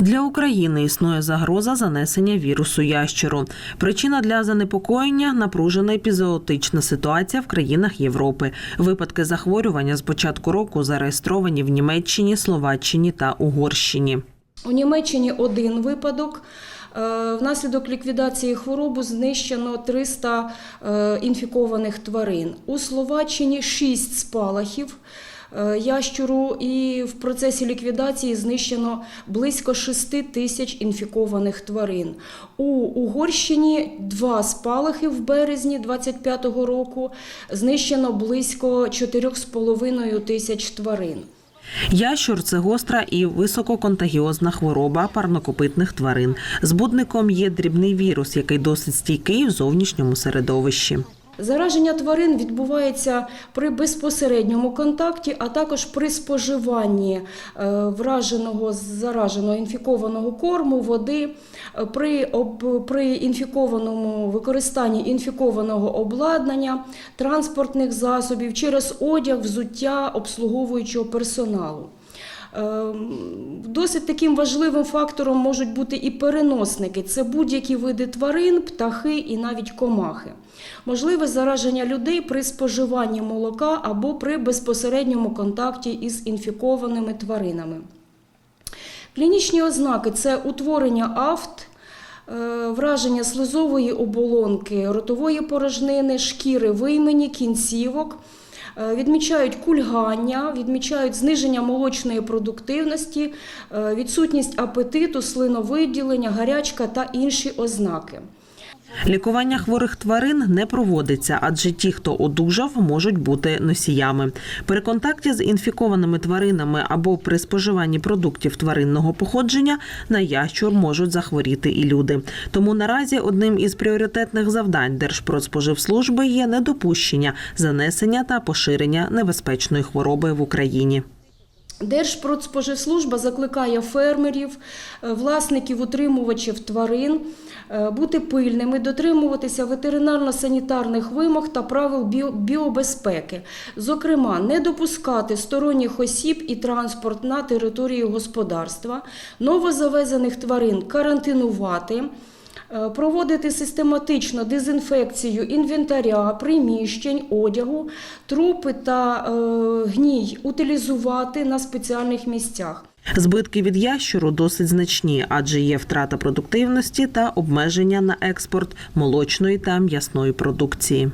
Для України існує загроза занесення вірусу ящеру. Причина для занепокоєння напружена епізоотична ситуація в країнах Європи. Випадки захворювання з початку року зареєстровані в Німеччині, Словаччині та Угорщині. У Німеччині один випадок. Е, Внаслідок ліквідації хворобу знищено 300 е, інфікованих тварин. У Словаччині 6 спалахів ящуру, і в процесі ліквідації знищено близько 6 тисяч інфікованих тварин. У Угорщині два спалахи в березні 25-го року знищено близько 4,5 тисяч тварин. Ящур це гостра і висококонтагіозна хвороба парнокопитних тварин. Збудником є дрібний вірус, який досить стійкий в зовнішньому середовищі. Зараження тварин відбувається при безпосередньому контакті, а також при споживанні е, враженого зараженого інфікованого корму, води, при, об, при інфікованому використанні інфікованого обладнання, транспортних засобів, через одяг, взуття обслуговуючого персоналу. Ем, Досить таким важливим фактором можуть бути і переносники. Це будь-які види тварин, птахи і навіть комахи. Можливе зараження людей при споживанні молока або при безпосередньому контакті із інфікованими тваринами. Клінічні ознаки це утворення афт, е, враження слизової оболонки, ротової порожнини, шкіри виймені, кінцівок. Е, Відмічають кульгання, відмічають зниження молочної продуктивності, е, відсутність апетиту, слиновиділення, гарячка та інші ознаки. Лікування хворих тварин не проводиться, адже ті, хто одужав, можуть бути носіями. При контакті з інфікованими тваринами або при споживанні продуктів тваринного походження на ящур можуть захворіти і люди. Тому наразі одним із пріоритетних завдань Держпродспоживслужби є недопущення занесення та поширення небезпечної хвороби в Україні. Держпродспоживслужба закликає фермерів, е, власників, утримувачів тварин е, бути пильними, дотримуватися ветеринарно-санітарних вимог та правил біобезпеки. Зокрема, не допускати сторонніх осіб і транспорт на території господарства, новозавезених тварин карантинувати. Е, Проводити систематично дезінфекцію інвентаря, приміщень, одягу, трупи та е, гній утилізувати на спеціальних місцях. Збитки від ящуру досить значні, адже є втрата продуктивності та обмеження на експорт молочної та м'ясної продукції.